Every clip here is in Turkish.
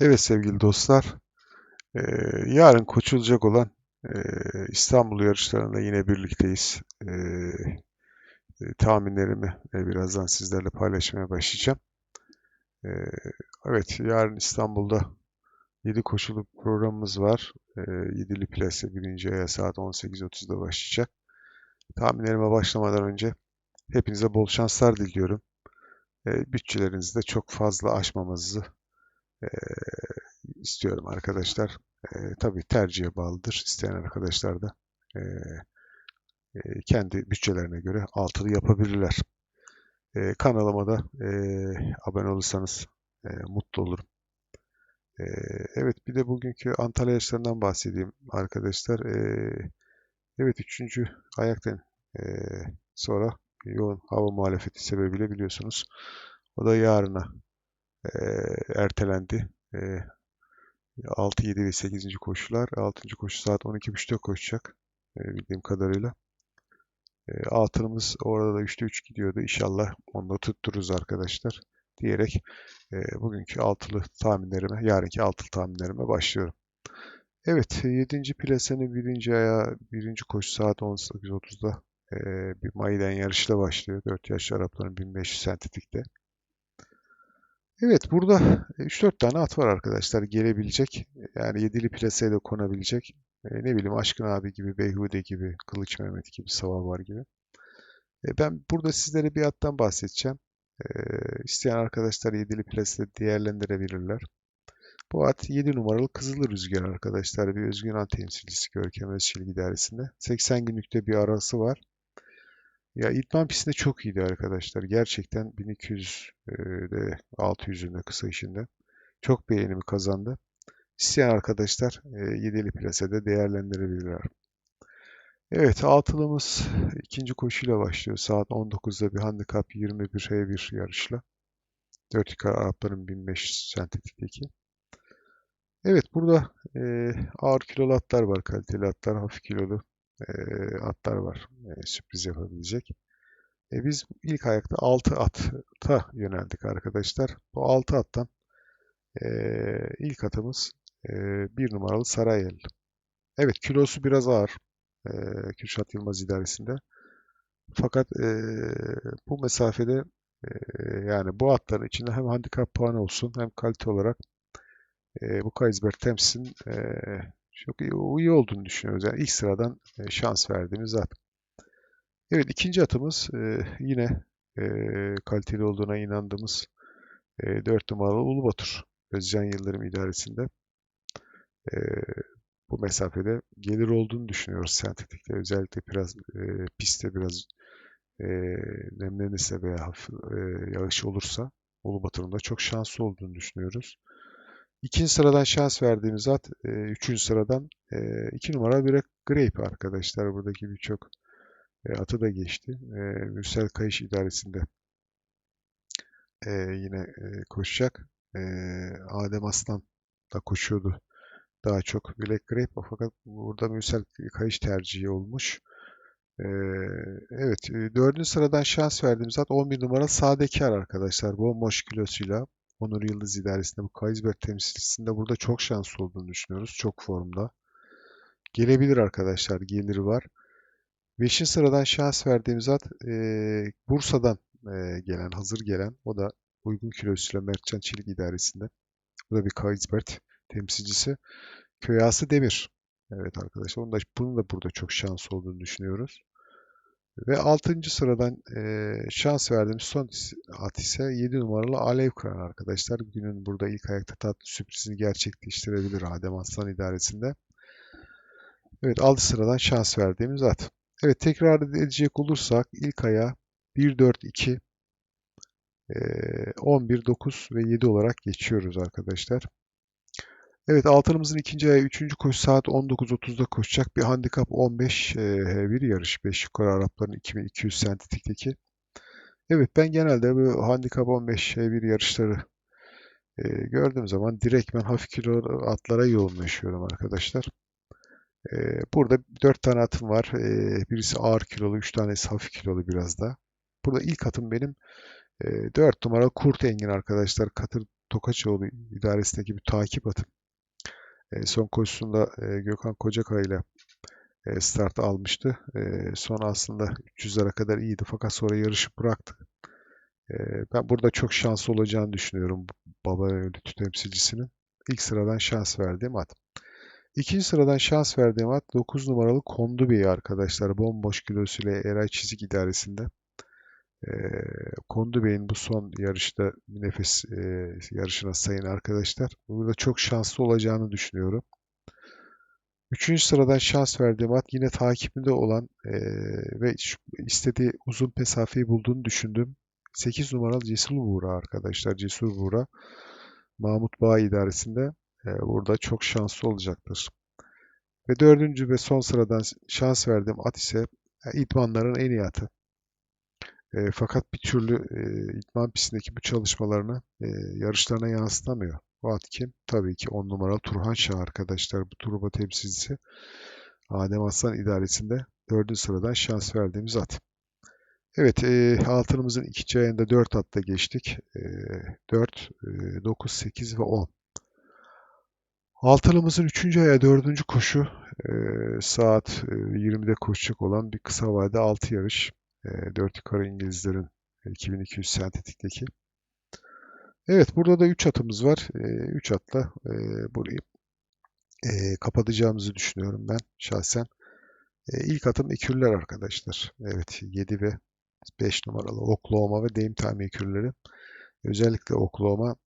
Evet sevgili dostlar, eee, yarın koşulacak olan eee, İstanbul yarışlarında yine birlikteyiz. E, tahminlerimi e, birazdan sizlerle paylaşmaya başlayacağım. Eee, evet, yarın İstanbul'da 7 koşulu programımız var. Eee 7'li plase 1. aya saat 18.30'da başlayacak. Tahminlerime başlamadan önce hepinize bol şanslar diliyorum. Eee bütçelerinizi de çok fazla aşmamanızı eee, istiyorum arkadaşlar. E, tabii tercihe bağlıdır. İsteyen arkadaşlar da e, e, kendi bütçelerine göre altılı yapabilirler. E, kanalıma da e, abone olursanız e, mutlu olurum. E, evet bir de bugünkü Antalya yarışlarından bahsedeyim arkadaşlar. E, evet üçüncü ayaktan e, sonra yoğun hava muhalefeti sebebiyle biliyorsunuz. O da yarına e, ertelendi. E, 6, 7 ve 8. koşular. 6. koşu saat 12.30'da koşacak e, bildiğim kadarıyla. E, altınımız orada da 3'te 3 gidiyordu. İnşallah onu da tuttururuz arkadaşlar diyerek e, bugünkü altılı tahminlerime, yarınki altılı tahminlerime başlıyorum. Evet, 7. plasenin 1. aya 1. koşu saat 18.30'da e, bir Mayden yarışla başlıyor. 4 yaş Arapların 1500 sentetikte. Evet burada 3-4 tane at var arkadaşlar gelebilecek. Yani yedili plaseye de konabilecek. E, ne bileyim Aşkın abi gibi, Beyhude gibi, Kılıç Mehmet gibi, Savar var gibi. E, ben burada sizlere bir attan bahsedeceğim. E, isteyen arkadaşlar yedili plasede değerlendirebilirler. Bu at 7 numaralı Kızıl Rüzgar arkadaşlar. Bir Özgün An temsilcisi Görkem Özçelik idaresinde. 80 günlükte bir arası var. Ya idman pistinde çok iyiydi arkadaşlar. Gerçekten 1200'de 600'ünde kısa işinde. Çok beğenimi kazandı. İsteyen arkadaşlar e, 7'li plasede değerlendirebilirler. Evet altılımız ikinci koşuyla başlıyor. Saat 19'da bir handikap 21H1 yarışla. 4 yukarı Arapların 1500 sentetikteki. Evet burada e, ağır kilolu atlar var. Kaliteli atlar, hafif kilolu e, atlar var. E, sürpriz yapabilecek. E, biz ilk ayakta 6 ata yöneldik arkadaşlar. Bu 6 attan e, ilk atımız e, 1 numaralı Sarayel. Evet kilosu biraz ağır. E, Kürşat Yılmaz idaresinde. Fakat e, bu mesafede e, yani bu atların içinde hem handikap puanı olsun hem kalite olarak e, bu Kaysberg Tems'in e, çok iyi, iyi olduğunu düşünüyoruz. Yani ilk sıradan e, şans verdiğimiz at. Evet ikinci atımız e, yine e, kaliteli olduğuna inandığımız e, 4 numaralı Ulubatur. Özcan Yıldırım idaresinde. E, bu mesafede gelir olduğunu düşünüyoruz sentetikte. Özellikle biraz e, pistte biraz e, nemlenirse veya hafif e, yağış olursa Ulubatur'un da çok şanslı olduğunu düşünüyoruz. İkinci sıradan şans verdiğimiz at, e, üçüncü sıradan e, iki numara bir Grape arkadaşlar. Buradaki birçok e, atı da geçti. E, Mürsel Kayış idaresinde e, yine e, koşacak. E, Adem Aslan da koşuyordu. Daha çok Black Grape fakat burada Mürsel Kayış tercihi olmuş. E, evet, e, dördüncü sıradan şans verdiğimiz at 11 numara Sadekar arkadaşlar. Bomboş kilosuyla Onur Yıldız idaresinde bu Kaysberg temsilcisinde burada çok şanslı olduğunu düşünüyoruz. Çok formda. Gelebilir arkadaşlar. Geliri var. Beşinci sıradan şans verdiğimiz at e, Bursa'dan e, gelen, hazır gelen. O da uygun kilosuyla Mertcan Çelik idaresinde. Bu da bir Kaysberg temsilcisi. Köyası Demir. Evet arkadaşlar. Onun da, bunun da burada çok şans olduğunu düşünüyoruz. Ve 6. sıradan e, şans verdiğimiz son at ise 7 numaralı Alev Kıran arkadaşlar. Günün burada ilk ayakta tatlı sürprizini gerçekleştirebilir Adem Aslan idaresinde. Evet 6 sıradan şans verdiğimiz at. Evet tekrar edecek olursak ilk aya 1, 4, 2, 11, 9 ve 7 olarak geçiyoruz arkadaşlar. Evet altınımızın ikinci ayı 3. koşu saat 19.30'da koşacak bir handikap 15 bir yarış. 5 yukarı Arapların 2200 sentetikteki. Evet ben genelde bu handikap 15 bir yarışları e, gördüğüm zaman direktmen hafif kilo atlara yoğunlaşıyorum arkadaşlar. E, burada 4 tane atım var. E, birisi ağır kilolu, 3 tanesi hafif kilolu biraz da. Burada ilk atım benim e, 4 numara Kurt Engin arkadaşlar. Katır Tokaçoğlu idaresindeki bir takip atı. Son koşusunda Gökhan Kocakay ile start almıştı. Sonra aslında 300'lere kadar iyiydi fakat sonra yarışı bıraktı. Ben burada çok şanslı olacağını düşünüyorum baba ölütü temsilcisinin. İlk sıradan şans verdiğim at. İkinci sıradan şans verdiğim at 9 numaralı Kondu Bey arkadaşlar. Bomboş kilosuyla Eray Çizik idaresinde. E, Kondu Bey'in bu son yarışta nefes e, yarışına sayın arkadaşlar. Burada çok şanslı olacağını düşünüyorum. Üçüncü sıradan şans verdiğim at yine takibinde olan e, ve istediği uzun mesafeyi bulduğunu düşündüm. 8 numaralı Cesur Buğra arkadaşlar. Cesur Buğra Mahmut Bağ idaresinde e, burada çok şanslı olacaktır. Ve dördüncü ve son sıradan şans verdiğim at ise e, idmanların en iyi atı. E, fakat bir türlü e, idman pistindeki bu çalışmalarını e, yarışlarına yansıtamıyor. Bu at kim? Tabii ki 10 numaralı Turhan Şah arkadaşlar. Bu turba temsilcisi Adem Aslan idaresinde 4. sıradan şans verdiğimiz at. Evet, e, altınımızın ikinci ayında 4 atta geçtik. E, 4, e, 9, 8 ve 10. Altınımızın 3. aya 4. koşu e, saat e, 20'de koşacak olan bir kısa vade 6 yarış. E, 4 yukarı İngilizlerin 2200 sentetikteki. Evet burada da 3 atımız var. 3 atla e, burayı e, kapatacağımızı düşünüyorum ben şahsen. E, ilk atım ekürler arkadaşlar. Evet 7 ve 5 numaralı Oklahoma ve Dame Time ekürleri. Özellikle Oklahoma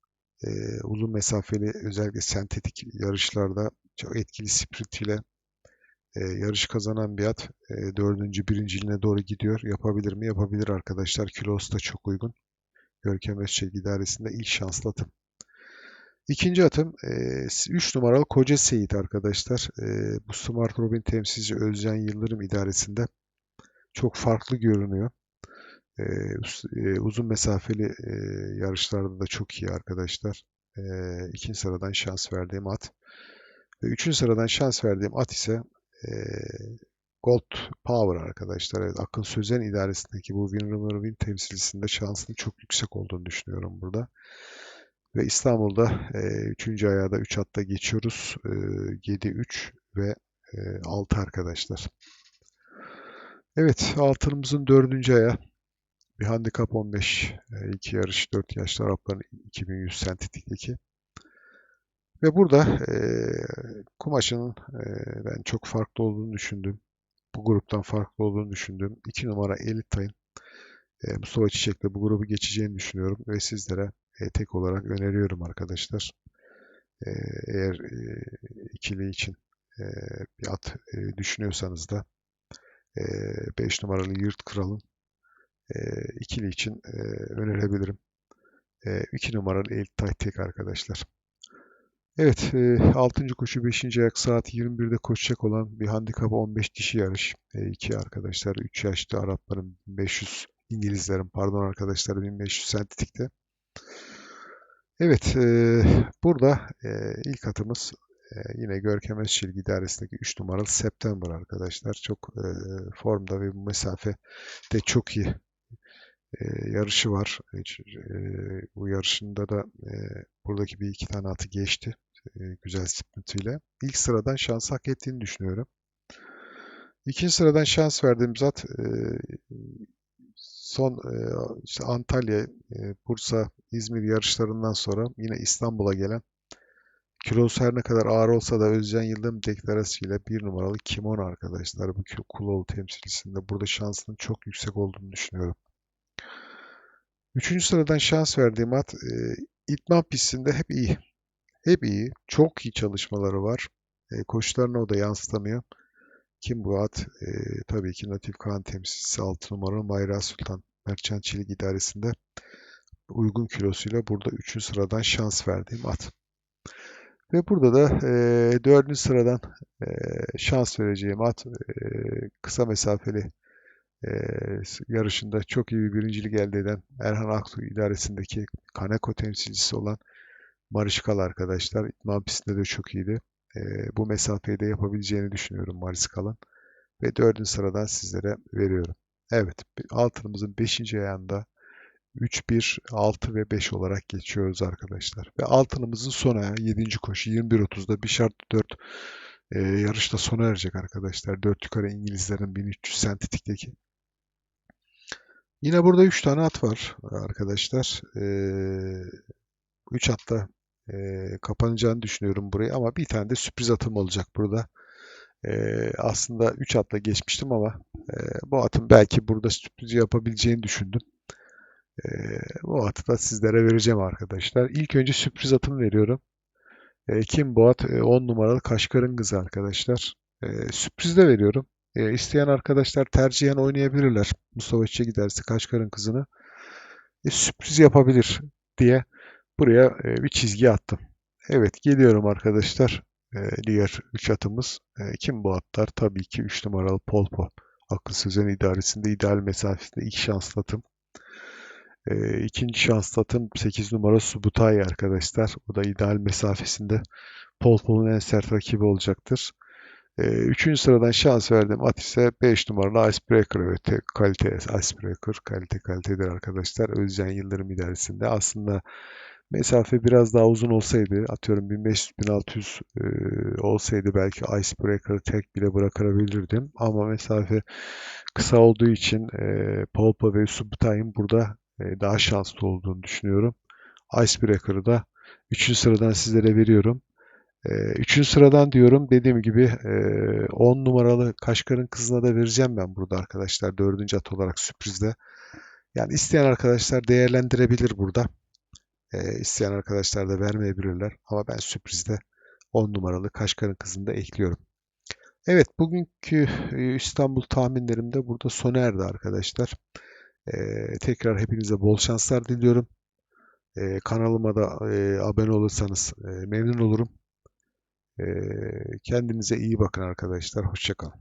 e, uzun mesafeli özellikle sentetik yarışlarda çok etkili sprint ile e, yarış kazanan bir at. E, dördüncü birinciliğine doğru gidiyor. Yapabilir mi? Yapabilir arkadaşlar. Kilosu da çok uygun. Görkem Özçelik idaresinde ilk şanslı atım. İkinci atım 3 numaralı Koca Seyit arkadaşlar. E, bu Smart Robin temsilci Özcan Yıldırım idaresinde çok farklı görünüyor. E, e, uzun mesafeli e, yarışlarda da çok iyi arkadaşlar. E, ikinci sıradan şans verdiğim at. Ve üçüncü sıradan şans verdiğim at ise e, Gold Power arkadaşlar. Evet, Akın Sözen idaresindeki bu Winner Win temsilcisinde şansının çok yüksek olduğunu düşünüyorum burada. Ve İstanbul'da e, 3. ayağda 3 hatta geçiyoruz. E, 7-3 ve e, 6 arkadaşlar. Evet altınımızın 4. ayağı bir handikap 15. E, iki yarış 4 yaşlı Arapların 2100 sentitikteki. Ve burada e, kumaşının e, ben çok farklı olduğunu düşündüm. Bu gruptan farklı olduğunu düşündüm. 2 numara Elitay'ın e, Mustafa Çiçek'le bu grubu geçeceğini düşünüyorum ve sizlere e, tek olarak öneriyorum arkadaşlar. E, eğer e, ikili için e, bir at e, düşünüyorsanız da e, 5 numaralı Yırt Kral'ın e, ikili için e, önerebilirim. E, 2 numaralı Elitay tek arkadaşlar. Evet, e, 6. koşu 5. ayak saat 21'de koşacak olan bir handikap 15 dişi yarış. E, iki arkadaşlar 3 yaşlı Arapların 500 İngilizlerin pardon arkadaşlar 1500 sentetikte. Evet, e, burada e, ilk atımız e, yine Görkem Özçelik idaresindeki 3 numaralı September arkadaşlar. Çok e, formda ve bu mesafe de çok iyi e, yarışı var. E, bu yarışında da e, buradaki bir iki tane atı geçti. E, güzel sprintiyle. İlk sıradan şans hak ettiğini düşünüyorum. İkinci sıradan şans verdiğimiz at e, son e, işte Antalya, e, Bursa, İzmir yarışlarından sonra yine İstanbul'a gelen kilosu her ne kadar ağır olsa da Özcan Yıldırım deklarasıyla bir numaralı Kimon arkadaşlar bu Kuloğlu temsilcisinde burada şansının çok yüksek olduğunu düşünüyorum. Üçüncü sıradan şans verdiğim at e, İtman pistinde hep iyi. Hep iyi. Çok iyi çalışmaları var. E, koşularına o da yansıtamıyor. Kim bu at? E, tabii ki Natif Kaan temsilcisi 6 numaralı Mayra Sultan Merchant Çelik idaresinde uygun kilosuyla burada 3. sıradan şans verdiğim at. Ve burada da e, 4. sıradan e, şans vereceğim at e, kısa mesafeli e, yarışında çok iyi bir birincilik elde eden Erhan Aksu idaresindeki Kaneko temsilcisi olan Marişkal arkadaşlar. İtman pistinde de çok iyiydi. E, bu mesafeyi de yapabileceğini düşünüyorum Mariskal'ın. Ve dördüncü sıradan sizlere veriyorum. Evet, altınımızın beşinci ayağında 3, 1, 6 ve 5 olarak geçiyoruz arkadaşlar. Ve altınımızın son ayağı 7. koşu 21.30'da bir şart 4 e, yarışta sona erecek arkadaşlar. 4 yukarı İngilizlerin 1300 sentitikteki. Yine burada 3 tane at var arkadaşlar. 3 atta e, kapanacağını düşünüyorum burayı ama bir tane de sürpriz atım olacak burada. E, aslında 3 atla geçmiştim ama e, bu atın belki burada sürpriz yapabileceğini düşündüm. E, bu atı da sizlere vereceğim arkadaşlar. İlk önce sürpriz atımı veriyorum. E, kim bu at? E, 10 numaralı Kaşkarın kızı arkadaşlar. E, sürpriz de veriyorum. E, isteyen arkadaşlar tercihen oynayabilirler. Mustafa Çiçek'e giderse Kaşkarın kızını. E, sürpriz yapabilir diye buraya e, bir çizgi attım. Evet geliyorum arkadaşlar. E, diğer 3 atımız. E, kim bu atlar? Tabii ki 3 numaralı Polpo. Akıl Sözen idaresinde ideal mesafesinde ilk şanslı atım. E, ikinci şanslı atım 8 numara Subutay arkadaşlar. O da ideal mesafesinde Polpo'nun en sert rakibi olacaktır. E, üçüncü sıradan şans verdiğim at ise 5 numaralı Icebreaker. Evet, kalite Icebreaker. Kalite kalitedir arkadaşlar. Özcan Yıldırım idaresinde. Aslında mesafe biraz daha uzun olsaydı atıyorum 1500-1600 e, olsaydı belki Icebreaker'ı tek bile bırakabilirdim. Ama mesafe kısa olduğu için e, Polpa ve Subtay'ın burada e, daha şanslı olduğunu düşünüyorum. Icebreaker'ı da 3. sıradan sizlere veriyorum. Ee, üçüncü sıradan diyorum dediğim gibi 10 e, numaralı Kaşgar'ın kızına da vereceğim ben burada arkadaşlar. Dördüncü at olarak sürprizde. Yani isteyen arkadaşlar değerlendirebilir burada. E, isteyen arkadaşlar da vermeyebilirler. Ama ben sürprizde 10 numaralı Kaşgar'ın kızını da ekliyorum. Evet bugünkü e, İstanbul tahminlerim de burada sona erdi arkadaşlar. E, tekrar hepinize bol şanslar diliyorum. E, kanalıma da e, abone olursanız e, memnun olurum. Kendinize iyi bakın arkadaşlar. Hoşçakalın.